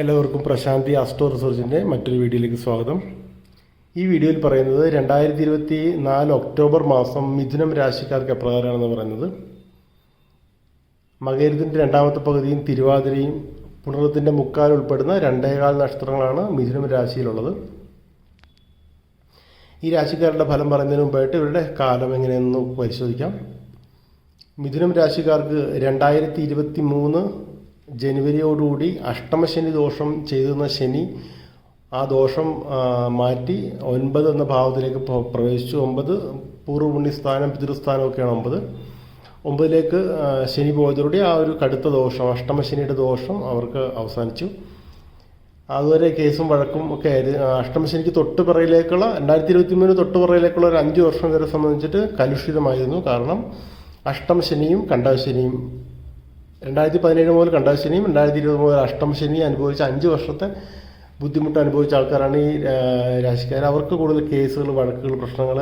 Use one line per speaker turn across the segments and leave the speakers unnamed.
എല്ലാവർക്കും പ്രശാന്തി ആസ്ട്രോ റിസർച്ചിന്റെ മറ്റൊരു വീഡിയോയിലേക്ക് സ്വാഗതം. ഈ വീഡിയോയിൽ പറയുന്നത് രണ്ടായിരത്തി ഇരുപത്തി നാല് ഒക്ടോബർ മാസം മിഥുനം രാശിക്കാർക്ക് എപ്രകാരമാണെന്ന് പറയുന്നത്. മകരത്തിന്റെ രണ്ടാമത്തെ പകുതിയും തിരുവാതിരയും പുണർത്തിന്റെ മുക്കാൽ ഉൾപ്പെടുന്ന രണ്ടേകാൽ നക്ഷത്രങ്ങളാണ് മിഥുനം രാശിയിലുള്ളത്. ഈ രാശിക്കാരുടെ ഫലം പറയുന്നതിന് മുമ്പായിട്ട് ഇവരുടെ കാലം എങ്ങനെയെന്ന് പരിശോധിക്കാം. മിഥുനം രാശിക്കാർക്ക് രണ്ടായിരത്തി ഇരുപത്തി മൂന്ന് ജനുവരിയോടുകൂടി അഷ്ടമശനി ദോഷം ചെയ്തിരുന്ന ശനി ആ ദോഷം മാറ്റി ഒൻപത് എന്ന ഭാവത്തിലേക്ക് പ്ര- പ്രവേശിച്ചു. ഒമ്പത് പൂർവ പുണ്യസ്ഥാനം പിതൃസ്ഥാനമൊക്കെയാണ് ഒമ്പത്. ഒമ്പതിലേക്ക് ശനി പോയതോടെ ആ ഒരു കടുത്ത ദോഷം അഷ്ടമശനിയുടെ ദോഷം അവർക്ക് അവസാനിച്ചു. അതുവരെ കേസും വഴക്കും ഒക്കെ ആയിരുന്നു അഷ്ടമശനിക്ക് തൊട്ട് പിറയിലേക്കുള്ള രണ്ടായിരത്തി ഇരുപത്തി മൂന്ന് തൊട്ട് പിറയിലേക്കുള്ള ഒരു അഞ്ച് വർഷം വരെ സംബന്ധിച്ചിട്ട് കലുഷിതമായിരുന്നു. കാരണം അഷ്ടമശനിയും കണ്ടശനിയും രണ്ടായിരത്തി പതിനേഴ് മുതൽ കണ്ടശനിയും രണ്ടായിരത്തി ഇരുപത് മുതൽ അഷ്ടമശനി അനുഭവിച്ച അഞ്ച് വർഷത്തെ ബുദ്ധിമുട്ട് അനുഭവിച്ച ആൾക്കാരാണ് ഈ രാശിക്കാർ. അവർക്ക് കൂടുതൽ കേസുകൾ വഴക്കുകൾ പ്രശ്നങ്ങൾ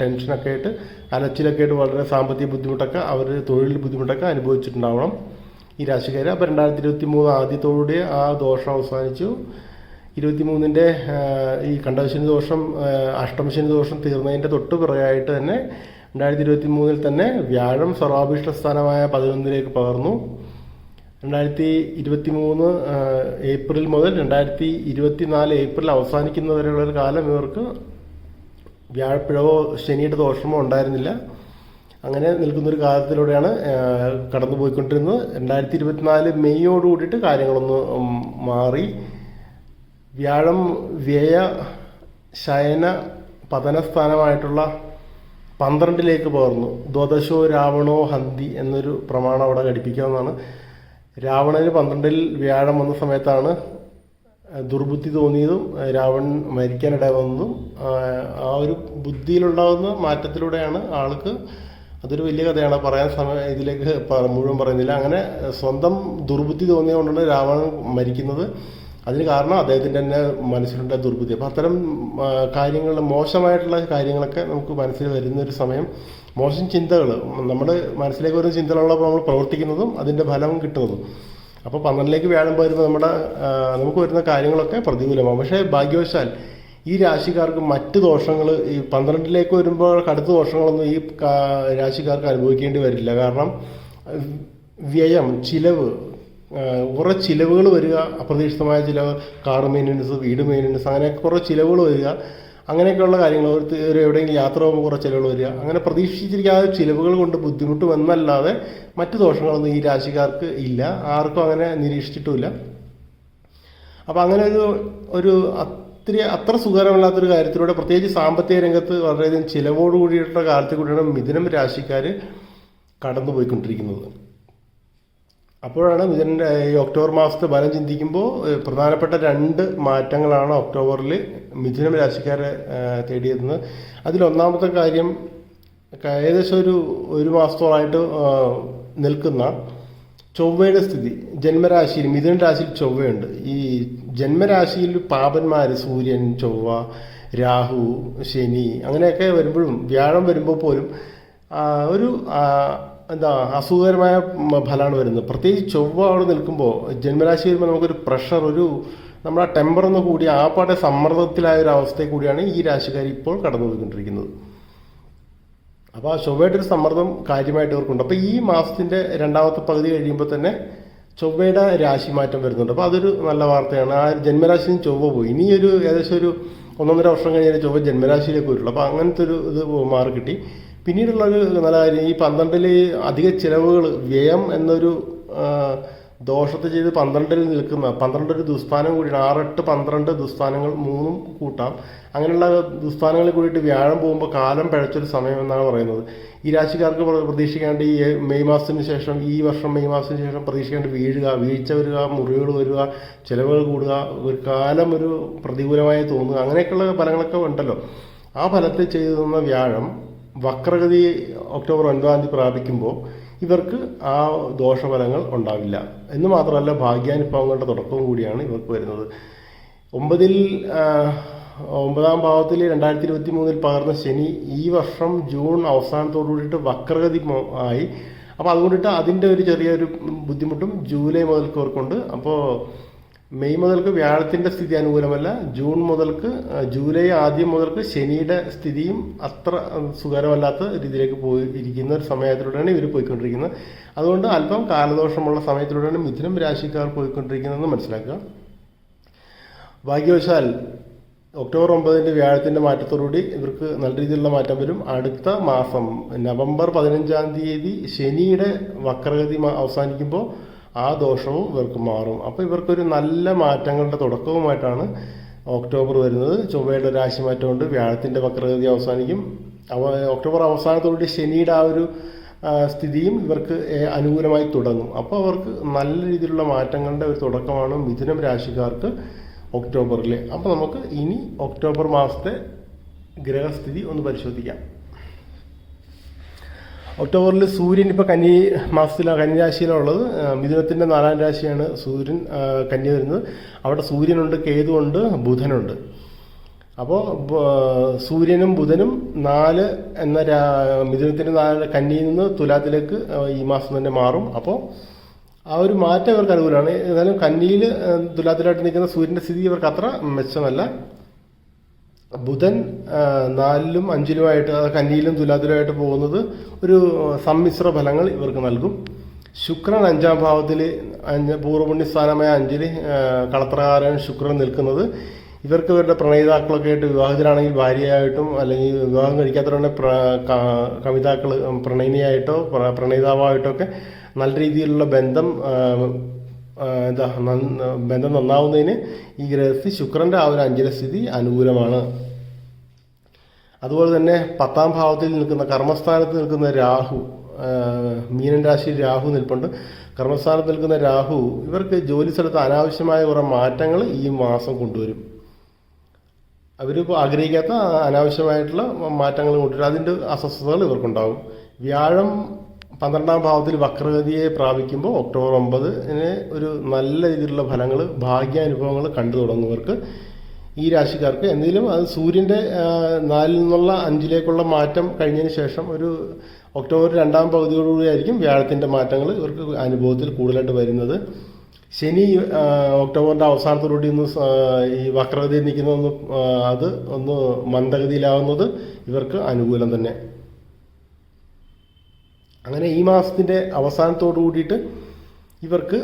ടെൻഷനൊക്കെ ആയിട്ട് അലച്ചിലൊക്കെ ആയിട്ട് വളരെ സാമ്പത്തിക ബുദ്ധിമുട്ടൊക്കെ അവർ തൊഴിൽ ബുദ്ധിമുട്ടൊക്കെ അനുഭവിച്ചിട്ടുണ്ടാവണം ഈ രാശിക്കാർ. അപ്പോൾ രണ്ടായിരത്തി ഇരുപത്തി മൂന്ന് ആദ്യത്തോടെ ആ ദോഷം അവസാനിച്ചു. ഇരുപത്തി മൂന്നിന്റെ ഈ കണ്ടശനി ദോഷം അഷ്ടമശനി ദോഷം തീർന്നതിന്റെ തൊട്ട് പിറകായിട്ട് തന്നെ രണ്ടായിരത്തി ഇരുപത്തി മൂന്നിൽ തന്നെ വ്യാഴം സർവാഭീഷ്ട സ്ഥാനമായ പതിനൊന്നിലേക്ക് പകർന്നു. രണ്ടായിരത്തി ഇരുപത്തി മൂന്ന് ഏപ്രിൽ മുതൽ രണ്ടായിരത്തി ഇരുപത്തി നാല് ഏപ്രിൽ അവസാനിക്കുന്നവരെയുള്ള ഒരു കാലം ഇവർക്ക് വ്യാഴപ്പിഴവോ ശനിയുടെ ദോഷമോ ഉണ്ടായിരുന്നില്ല. അങ്ങനെ നിൽക്കുന്നൊരു കാലത്തിലൂടെയാണ് കടന്നു പോയിക്കൊണ്ടിരുന്നത് രണ്ടായിരത്തി ഇരുപത്തിനാല് മെയ്യോട് കൂടിയിട്ട് കാര്യങ്ങളൊന്ന് മാറി. വ്യാഴം വ്യയ ശയന പതനസ്ഥാനമായിട്ടുള്ള പന്ത്രണ്ടിലേക്ക് പകർന്നു. ദ്വദശോ രാവണോ ഹന്തി എന്നൊരു പ്രമാണം അവിടെ ഘടിപ്പിക്കാവുന്നതാണ്. രാവണന് പന്ത്രണ്ടിൽ വ്യാഴം വന്ന സമയത്താണ് ദുർബുദ്ധി തോന്നിയതും രാവൺ മരിക്കാനിട വന്നതും ആ, ഒരു ബുദ്ധിയിലുണ്ടാകുന്ന മാറ്റത്തിലൂടെയാണ് ആൾക്ക് അതൊരു വലിയ കഥയാണ്. പറയാൻ സമയം ഇതിലേക്ക് മുഴുവൻ പറയുന്നില്ല. അങ്ങനെ സ്വന്തം ദുർബുദ്ധി തോന്നിയതുകൊണ്ടാണ് രാവണൻ മരിക്കുന്നത്. അതിന് കാരണം അദ്ദേഹത്തിന്റെ തന്നെ മനസ്സിലുണ്ട ദുർബുദ്ധി. അപ്പോൾ അത്തരം കാര്യങ്ങൾ മോശമായിട്ടുള്ള കാര്യങ്ങളൊക്കെ നമുക്ക് മനസ്സിൽ വരുന്ന ഒരു സമയം മോശം ചിന്തകൾ നമ്മുടെ മനസ്സിലേക്ക് വരുന്ന ചിന്തകളുള്ളപ്പോൾ നമ്മൾ പ്രവർത്തിക്കുന്നതും അതിന്റെ ഫലം കിട്ടുന്നതും. അപ്പോൾ പന്ത്രണ്ടിലേക്ക് വ്യാഴം വരുമ്പോൾ നമ്മുടെ നമുക്ക് വരുന്ന കാര്യങ്ങളൊക്കെ പ്രതികൂലമാകും പക്ഷേ ഭാഗ്യവശാൽ ഈ രാശിക്കാർക്ക് മറ്റ് ദോഷങ്ങൾ ഈ പന്ത്രണ്ടിലേക്ക് വരുമ്പോൾ കടുത്ത ദോഷങ്ങളൊന്നും ഈ രാശിക്കാർക്ക് അനുഭവിക്കേണ്ടി വരില്ല. കാരണം വ്യയം ചിലവ് കുറേ ചിലവുകൾ വരിക അപ്രതീക്ഷിതമായ ചിലവ് കാർ മെയിന്റനൻസ് വീട് മെയിന്റനൻസ് അങ്ങനെ കുറേ ചിലവുകൾ വരിക. അങ്ങനെയൊക്കെയുള്ള കാര്യങ്ങൾ ഒരു എവിടെയെങ്കിലും യാത്ര പോകുമ്പോൾ കുറേ ചിലവുകൾ വരിക. അങ്ങനെ പ്രതീക്ഷിച്ചിരിക്കാതെ ചിലവുകൾ കൊണ്ട് ബുദ്ധിമുട്ട് വന്നല്ലാതെ മറ്റു ദോഷങ്ങളൊന്നും ഈ രാശിക്കാർക്ക് ഇല്ല. ആർക്കും അങ്ങനെ നിരീക്ഷിച്ചിട്ടുമില്ല. അപ്പോൾ അങ്ങനെ ഒരു ഒരു അത്ര അത്ര സുഖകരമല്ലാത്തൊരു കാര്യത്തിലൂടെ പ്രത്യേകിച്ച് സാമ്പത്തിക രംഗത്ത് വളരെയധികം ചിലവോട് കൂടിയിട്ടുള്ള കാലത്തിൽ കൂടിയാണ് മിഥുനം രാശിക്കാർ കടന്നു പോയിക്കൊണ്ടിരിക്കുന്നത് അപ്പോഴാണ് ഇതിന്റെ ഈ ഒക്ടോബർ മാസത്തെ ഫലം ചിന്തിക്കുമ്പോൾ പ്രധാനപ്പെട്ട രണ്ട് മാറ്റങ്ങളാണ് ഒക്ടോബറിൽ മിഥുനം രാശിക്കാരെ തേടിയെത്തുന്നത് അതിലൊന്നാമത്തെ കാര്യം ഏകദേശം ഒരു ഒരു മാസത്തോളമായിട്ട് നിൽക്കുന്ന ചൊവ്വയുടെ സ്ഥിതി ജന്മരാശിയിൽ മിഥുന രാശിയിൽ ചൊവ്വയുണ്ട്. ഈ ജന്മരാശിയിൽ പാപന്മാർ സൂര്യൻ ചൊവ്വ രാഹു ശനി അങ്ങനെയൊക്കെ വരുമ്പോഴും വ്യാഴം വരുമ്പോൾ പോലും ഒരു എന്താ അസുഖകരമായ ഫലമാണ് വരുന്നത്. പ്രത്യേകിച്ച് ചൊവ്വ അവിടെ നിൽക്കുമ്പോൾ ജന്മരാശി വരുമ്പോൾ നമുക്കൊരു പ്രഷർ ഒരു നമ്മുടെ ആ ടെമ്പർ ഒന്ന് കൂടി ആ പാട്ടെ സമ്മർദ്ദത്തിലായ ഒരു അവസ്ഥയിൽ കൂടിയാണ് ഈ രാശിക്കാർ ഇപ്പോൾ കടന്നു പോയിക്കൊണ്ടിരിക്കുന്നത്. അപ്പോൾ ആ ചൊവ്വയുടെ സമ്മർദ്ദം കാര്യമായിട്ട് ഇവർക്കുണ്ട്. അപ്പോൾ ഈ മാസത്തിന്റെ രണ്ടാമത്തെ പകുതി കഴിയുമ്പോൾ തന്നെ ചൊവ്വയുടെ രാശി മാറ്റം വരുന്നുണ്ട്. അപ്പോൾ അതൊരു നല്ല വാർത്തയാണ്. ആ ജന്മരാശിയിൽ ചൊവ്വ പോയി. ഇനി ഒരു ഏകദേശം ഒരു ഒന്നൊന്നര വർഷം കഴിഞ്ഞാൽ ചൊവ്വ ജന്മരാശിയിലേക്ക് വരുള്ളൂ. അപ്പോൾ അങ്ങനത്തെ ഒരു ഇത് മാറി കിട്ടി. പിന്നീടുള്ള ഒരു നല്ല കാര്യം ഈ പന്ത്രണ്ടിൽ അധിക ചിലവുകൾ വ്യയം എന്നൊരു ദോഷത്തെ ചെയ്ത് പന്ത്രണ്ടിൽ നിൽക്കുന്ന പന്ത്രണ്ട് ഒരു ദുസ്ഥാനം കൂടിയാണ് ആറെട്ട് പന്ത്രണ്ട് ദുസ്ഥാനങ്ങൾ മൂന്നും കൂട്ടാം. അങ്ങനെയുള്ള ദുസ്ഥാനങ്ങളിൽ കൂടിയിട്ട് വ്യാഴം പോകുമ്പോൾ കാലം പിഴച്ചൊരു സമയം എന്നാണ് പറയുന്നത്. ഈ രാശിക്കാർക്ക് പ്ര- പ്രതീക്ഷിക്കേണ്ട ഈ മെയ് മാസത്തിന് ശേഷം ഈ വർഷം മെയ് മാസത്തിന് ശേഷം പ്രതീക്ഷിക്കേണ്ട വീഴുക വീഴ്ച വരിക മുറിവുകൾ വരിക ചിലവുകൾ കൂടുക ഒരു കാലം ഒരു പ്രതികൂലമായി തോന്നുക അങ്ങനെയൊക്കെയുള്ള ഫലങ്ങളൊക്കെ ഉണ്ടല്ലോ. ആ ഫലത്തിൽ ചെയ്തു തന്ന വ്യാഴം വക്രഗതി ഒക്ടോബർ ഒൻപതാം തീയതി പ്രാപിക്കുമ്പോൾ ഇവർക്ക് ആ ദോഷഫലങ്ങൾ ഉണ്ടാവില്ല. എന്ന് മാത്രമല്ല ഭാഗ്യാനുഭവങ്ങളുടെ തുടക്കവും കൂടിയാണ് ഇവർക്ക് വരുന്നത്. ഒമ്പതിൽ ഒമ്പതാം ഭാവത്തിൽ രണ്ടായിരത്തി ഇരുപത്തി മൂന്നിൽ പകർന്ന ശനി ഈ വർഷം ജൂൺ അവസാനത്തോടു കൂടിയിട്ട് വക്രഗതി ആയി. അപ്പോൾ അതുകൊണ്ടിട്ട് അതിന്റെ ഒരു ചെറിയൊരു ബുദ്ധിമുട്ടും ജൂലൈ മുതൽക്ക് ഇവർക്കുണ്ട്. അപ്പോൾ മെയ് മുതൽക്ക് വ്യാഴത്തിന്റെ സ്ഥിതി അനുകൂലമല്ല. ജൂൺ മുതൽക്ക് ജൂലൈ ആദ്യം മുതൽക്ക് ശനിയുടെ സ്ഥിതിയും അത്ര സുഖകരമല്ലാത്ത രീതിയിലേക്ക് പോയി ഇരിക്കുന്ന ഒരു സമയത്തിലൂടെയാണ് ഇവർ പോയിക്കൊണ്ടിരിക്കുന്നത്. അതുകൊണ്ട് അല്പം കാലദോഷമുള്ള സമയത്തിലൂടെയാണ് മിഥുനം രാശിക്കാർ പോയിക്കൊണ്ടിരിക്കുന്നതെന്ന് മനസ്സിലാക്കുക. ഭാഗ്യവശാൽ ഒക്ടോബർ ഒമ്പതിന്റെ വ്യാഴത്തിന്റെ മാറ്റത്തോടുകൂടി ഇവർക്ക് നല്ല രീതിയിലുള്ള മാറ്റം വരും. അടുത്ത മാസം നവംബർ പതിനഞ്ചാം തീയതി ശനിയുടെ വക്രഗതി അവസാനിക്കുമ്പോൾ ആ ദോഷവും ഇവർക്ക് മാറും. അപ്പോൾ ഇവർക്കൊരു നല്ല മാറ്റങ്ങളുടെ തുടക്കവുമായിട്ടാണ് ഒക്ടോബർ വരുന്നത്. ചൊവ്വയുടെ കൊണ്ട് വ്യാഴത്തിന്റെ വക്രഗതി അവസാനിക്കും. അവ ഒക്ടോബർ അവസാനത്തോടെ ശനിയുടെ ആ ഒരു സ്ഥിതിയും ഇവർക്ക് അനുകൂലമായി തുടങ്ങും. അപ്പോൾ അവർക്ക് നല്ല രീതിയിലുള്ള മാറ്റങ്ങളുടെ ഒരു തുടക്കമാണ് മിഥുനം രാശിക്കാർക്ക് ഒക്ടോബറിൽ അപ്പോൾ നമുക്ക് ഇനി ഒക്ടോബർ മാസത്തെ ഗ്രഹസ്ഥിതി ഒന്ന് പരിശോധിക്കാം. ഒക്ടോബറിൽ സൂര്യൻ ഇപ്പോൾ കന്നി മാസത്തിലാണ് ആ, മിഥുനത്തിന്റെ നാലാം രാശിയാണ് സൂര്യൻ കന്നി വരുന്നത്. അവിടെ സൂര്യനുണ്ട് കേതുണ്ട് ബുധനുണ്ട്. അപ്പോൾ സൂര്യനും ബുധനും നാല് എന്ന മിഥുനത്തിന്റെ നാല് കന്നിയിൽ നിന്ന് തുലാത്തിലേക്ക് ഈ മാസം തന്നെ മാറും. അപ്പോൾ ആ ഒരു മാറ്റം ഇവർക്ക് അനുകൂലമാണ്. എന്നാലും കന്നിയിൽ തുലാത്തിലായിട്ട് നിൽക്കുന്ന സൂര്യന്റെ സ്ഥിതി ഇവർക്ക് അത്ര മെച്ചമല്ല. ബുധൻ നാലിലും അഞ്ചിലുമായിട്ട് കന്നിയിലും തുലാത്തിലുമായിട്ട് പോകുന്നത് ഒരു സമ്മിശ്ര ഫലങ്ങൾ ഇവർക്ക് നൽകും. ശുക്രൻ അഞ്ചാം ഭാവത്തിൽ അഞ്ച് പൂർവപുണ്യ സ്ഥാനമായ അഞ്ചിൽ കളത്രകാരൻ ശുക്രൻ നിൽക്കുന്നത്. ഇവർക്ക് ഇവരുടെ പ്രണയിതാക്കളൊക്കെ ആയിട്ട് വിവാഹിതരാണെങ്കിൽ ഭാര്യയായിട്ടും അല്ലെങ്കിൽ വിവാഹം കഴിക്കാത്തവരുടെ കവിതാക്കൾ പ്രണയിനിയായിട്ടോ പ്ര- പ്രണയിതാവായിട്ടോ ഒക്കെ നല്ല രീതിയിലുള്ള ബന്ധം എന്താ ബന്ധം നന്നാവുന്നതിന് ഈ ഗ്രഹസ്ഥി ശുക്രന്റെ ആ ഒരു അഞ്ചര സ്ഥിതി അനുകൂലമാണ്. അതുപോലെ തന്നെ പത്താം ഭാവത്തിൽ നിൽക്കുന്ന കർമ്മസ്ഥാനത്ത് നിൽക്കുന്ന രാഹു മീനൻ രാശിയിൽ രാഹു നിൽപ്പുണ്ട്. കർമ്മസ്ഥാനത്ത് നിൽക്കുന്ന രാഹു ഇവർക്ക് ജോലി സ്ഥലത്ത് അനാവശ്യമായ കുറേ മാറ്റങ്ങൾ ഈ മാസം കൊണ്ടുവരും. അവരിപ്പോൾ ആഗ്രഹിക്കാത്ത അനാവശ്യമായിട്ടുള്ള മാറ്റങ്ങൾ കൊണ്ടുവരും. അതിന്റെ അസ്വസ്ഥതകൾ ഇവർക്കുണ്ടാകും വ്യാഴം പന്ത്രണ്ടാം ഭാവത്തിൽ വക്രഗതിയെ പ്രാപിക്കുമ്പോൾ ഒക്ടോബർ ഒമ്പതിന് ഒരു നല്ല രീതിയിലുള്ള ഫലങ്ങൾ ഭാഗ്യാനുഭവങ്ങൾ കണ്ടു തുടങ്ങുന്നവർക്ക് ഈ രാശിക്കാർക്ക് എന്തെങ്കിലും അത് സൂര്യന്റെ നാലിൽ നിന്നുള്ള അഞ്ചിലേക്കുള്ള മാറ്റം കഴിഞ്ഞതിന് ശേഷം ഒരു ഒക്ടോബർ രണ്ടാം പകുതിയോടുകൂടി ആയിരിക്കും വ്യാഴത്തിന്റെ മാറ്റങ്ങൾ ഇവർക്ക് അനുഭവത്തിൽ കൂടുതലായിട്ട് വരുന്നത്. ശനി ഒക്ടോബറിന്റെ അവസാനത്തോടുകൂടി ഒന്ന് ഈ വക്രഗതി നിൽക്കുന്ന ഒന്ന് അത് ഒന്ന് മന്ദഗതിയിലാവുന്നത് ഇവർക്ക് അനുകൂലം തന്നെ. അങ്ങനെ ഈ മാസത്തിന്റെ അവസാനത്തോടു കൂടിയിട്ട് ഇവർക്ക്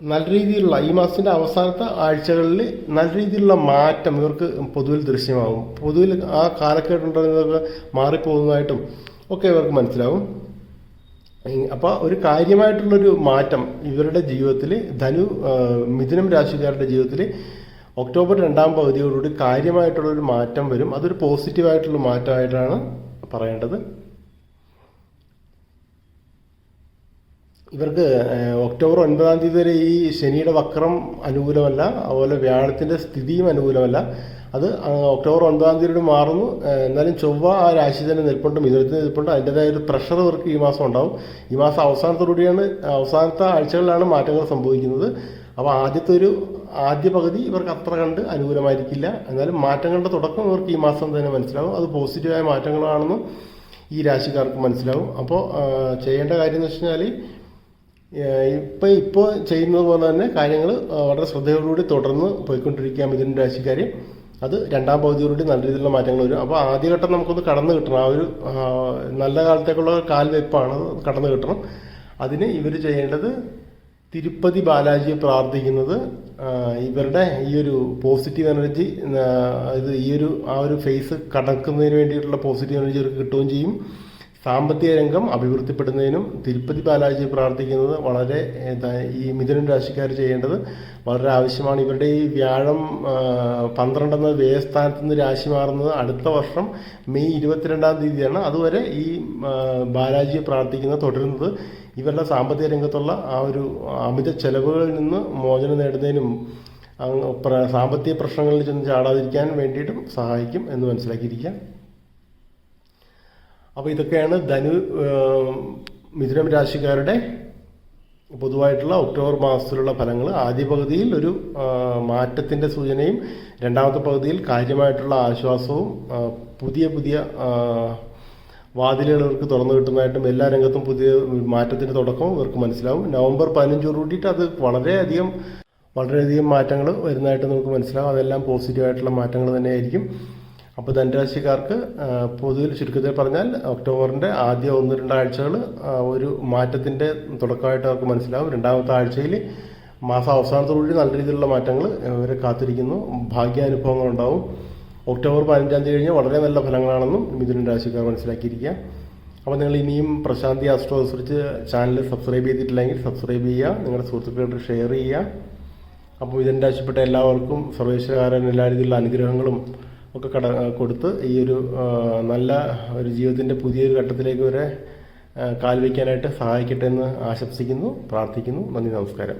നല്ല രീതിയിലുള്ള ഈ മാസത്തിന്റെ അവസാനത്തെ ആഴ്ചകളിൽ നല്ല രീതിയിലുള്ള മാറ്റം ഇവർക്ക് പൊതുവിൽ ദൃശ്യമാകും. പൊതുവിൽ ആ കാലക്കേടുണ്ടാകുന്നതൊക്കെ മാറിപ്പോകുന്നതായിട്ടും ഒക്കെ ഇവർക്ക് മനസ്സിലാവും. അപ്പോൾ ഒരു കാര്യമായിട്ടുള്ളൊരു മാറ്റം ഇവരുടെ ജീവിതത്തിൽ ധനു മിഥുനം രാശിക്കാരുടെ ജീവിതത്തിൽ ഒക്ടോബർ രണ്ടാം പകുതിയോടുകൂടി കാര്യമായിട്ടുള്ളൊരു മാറ്റം വരും. അതൊരു പോസിറ്റീവായിട്ടുള്ള മാറ്റമായിട്ടാണ് പറയേണ്ടത്. ഇവർക്ക് ഒക്ടോബർ ഒൻപതാം തീയതി വരെ ഈ ശനിയുടെ വക്രം അനുകൂലമല്ല അതുപോലെ വ്യാഴത്തിന്റെ സ്ഥിതിയും അനുകൂലമല്ല. അത് ഒക്ടോബർ ഒൻപതാം തീയതിയോട് മാറുന്നു. എന്നാലും ചൊവ്വ ആ രാശി തന്നെ നിൽപ്പുണ്ട് മിഥുനത്തിൽ നിൽപ്പുണ്ട്. അതിന്റെതായ ഒരു പ്രഷർ ഇവർക്ക് ഈ മാസം ഉണ്ടാവും. ഈ മാസം അവസാനത്തോടുകൂടിയാണ് അവസാനത്തെ ആഴ്ചകളിലാണ് മാറ്റങ്ങൾ സംഭവിക്കുന്നത്. അപ്പോൾ ആദ്യത്തെ ഒരു ആദ്യ പകുതി ഇവർക്ക് അത്ര കണ്ട് അനുകൂലമായിരിക്കില്ല. എന്നാലും മാറ്റങ്ങളുടെ തുടക്കം ഇവർക്ക് ഈ മാസം തന്നെ മനസ്സിലാവും. അത് പോസിറ്റീവായ മാറ്റങ്ങളാണെന്നും ഈ രാശിക്കാർക്ക് മനസ്സിലാവും. അപ്പോൾ ചെയ്യേണ്ട കാര്യം എന്ന് വെച്ച് കഴിഞ്ഞാൽ ഇപ്പം ഇപ്പോൾ ചെയ്യുന്നത് പോലെ തന്നെ കാര്യങ്ങൾ വളരെ ശ്രദ്ധയോടുകൂടി തുടർന്ന് പോയിക്കൊണ്ടിരിക്കുക മിഥുന രാശിക്കാർ അത് രണ്ടാം പകുതിയോടുകൂടി നല്ല രീതിയിലുള്ള മാറ്റങ്ങൾ വരും. അപ്പോൾ ആദ്യഘട്ടം നമുക്കൊന്ന് കടന്നു കിട്ടണം. ആ ഒരു നല്ല കാലത്തേക്കുള്ള കാൽവെപ്പാണ് കടന്നു കിട്ടണം. അതിന് ഇവർ ചെയ്യേണ്ടത് തിരുപ്പതി ബാലാജിയെ പ്രാർത്ഥിക്കുന്നത് ഇവരുടെ ഈ ഒരു പോസിറ്റീവ് എനർജി ഇത് ഈ ഒരു ആ ഒരു ഫേസ് കടക്കുന്നതിന് വേണ്ടിയിട്ടുള്ള പോസിറ്റീവ് എനർജി അവർക്ക് കിട്ടുകയും ചെയ്യും. സാമ്പത്തിക രംഗം അഭിവൃദ്ധിപ്പെടുന്നതിനും തിരുപ്പതി ബാലാജി പ്രാർത്ഥിക്കുന്നത് വളരെ ഈ മിഥുനൻ രാശിക്കാർ ചെയ്യേണ്ടത് വളരെ ആവശ്യമാണ്. ഇവരുടെ ഈ വ്യാഴം പന്ത്രണ്ടെന്ന വ്യയസ്ഥാനത്ത് നിന്ന് രാശി മാറുന്നത് അടുത്ത വർഷം മെയ് ഇരുപത്തിരണ്ടാം തീയതിയാണ്. അതുവരെ ഈ ബാലാജിയെ പ്രാർത്ഥിക്കുന്നത് തുടരുന്നത്. ഇവരുടെ സാമ്പത്തിക രംഗത്തുള്ള ആ ഒരു അമിത ചെലവുകളിൽ നിന്ന് മോചനം നേടുന്നതിനും സാമ്പത്തിക പ്രശ്നങ്ങളിൽ ചെന്ന് ചാടാതിരിക്കാൻ വേണ്ടിയിട്ടും സഹായിക്കും എന്ന് മനസ്സിലാക്കിയിരിക്കുക അപ്പോൾ ഇതൊക്കെയാണ് ധനു മിഥുനം രാശിക്കാരുടെ പൊതുവായിട്ടുള്ള ഒക്ടോബർ മാസത്തിലുള്ള ഫലങ്ങൾ ആദ്യ പകുതിയിൽ ഒരു മാറ്റത്തിന്റെ സൂചനയും രണ്ടാമത്തെ പകുതിയിൽ കാര്യമായിട്ടുള്ള ആശ്വാസവും പുതിയ പുതിയ വാതിലുകൾക്ക് തുറന്നു കിട്ടുന്നതായിട്ടും എല്ലാ രംഗത്തും പുതിയ മാറ്റത്തിന്റെ തുടക്കവും ഇവർക്ക് മനസ്സിലാവും. നവംബർ പതിനഞ്ചോട് കൂടിയിട്ട് അത് വളരെയധികം വളരെയധികം മാറ്റങ്ങൾ വരുന്നതായിട്ട് നമുക്ക് മനസ്സിലാവും. അതെല്ലാം പോസിറ്റീവായിട്ടുള്ള മാറ്റങ്ങൾ തന്നെയായിരിക്കും. അപ്പോൾ ധനുരാശിക്കാർക്ക് പൊതുവിൽ ചുരുക്കത്തിൽ പറഞ്ഞാൽ ഒക്ടോബറിന്റെ ആദ്യ ഒന്ന് രണ്ടാഴ്ചകൾ ഒരു മാറ്റത്തിന്റെ തുടക്കമായിട്ട് അവർക്ക് മനസ്സിലാവും. രണ്ടാമത്തെ ആഴ്ചയിൽ മാസം അവസാനത്തോടുകൂടി നല്ല രീതിയിലുള്ള മാറ്റങ്ങൾ ഇവരെ കാത്തിരിക്കുന്നു. ഭാഗ്യാനുഭവങ്ങൾ ഉണ്ടാവും ഒക്ടോബർ പതിനഞ്ചാം തീയതി കഴിഞ്ഞാൽ വളരെ നല്ല ഫലങ്ങളാണെന്നും മിഥുനൻ രാശിക്കാർ മനസ്സിലാക്കിയിരിക്കുക. അപ്പോൾ നിങ്ങൾ ഇനിയും പ്രശാന്തി ആസ്ട്രോ അനുസരിച്ച് ചാനൽ സബ്സ്ക്രൈബ് ചെയ്തിട്ടില്ലെങ്കിൽ സബ്സ്ക്രൈബ് ചെയ്യുക. നിങ്ങളുടെ സുഹൃത്തുക്കളോട് ഷെയർ ചെയ്യുക. അപ്പോൾ ഇതിന്റെ ആവശ്യപ്പെട്ട എല്ലാവർക്കും സർവേശ്വരകാരൻ എല്ലാ രീതിയിലുള്ള അനുഗ്രഹങ്ങളും ഒക്കെ കട കൊടുത്ത് ഈ ഒരു നല്ല ഒരു ജീവിതത്തിന്റെ പുതിയൊരു ഘട്ടത്തിലേക്ക് വരെ കാൽവയ്ക്കാനായിട്ട് കാൽ വയ്ക്കാനായിട്ട് സഹായിക്കട്ടെ എന്ന് ആശംസിക്കുന്നു പ്രാർത്ഥിക്കുന്നു. നന്ദി നമസ്കാരം.